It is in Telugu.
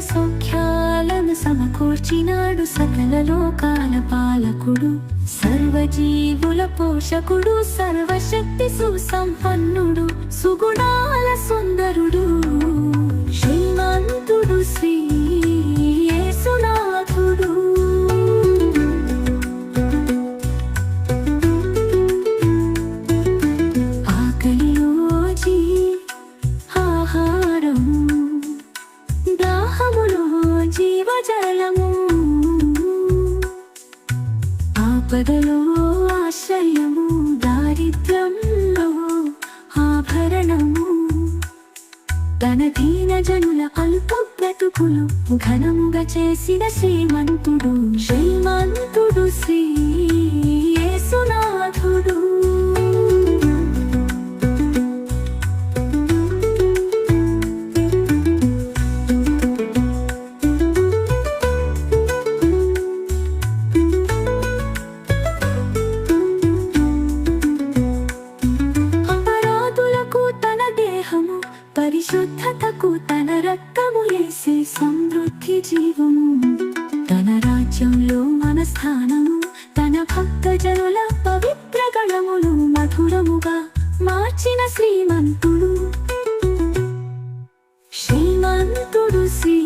సౌఖ్యాలను సమకూర్చినాడు సకల లోకాల పాలకుడు. సర్వజీవుల పోషకుడు సర్వశక్తి సుసంపన్నుడు. సుగుణ ఆపదలో ఆశ్రయము దారిద్ర్యంలో ఆభరణము. తన దీన జనుల అల్ప బ్రతుకులు ఘనముగా చేసిన శ్రీమంతుడు. శ్రీమా పరిశుద్ధతకు తన రక్తము వేసే సమృద్ధి జీవము. తన రాజ్యంలో మన స్థానము తన భక్త జనుల పవిత్ర గణములు మధురముగా మార్చిన శ్రీమంతుడు. శ్రీమంతుడు శ్రీ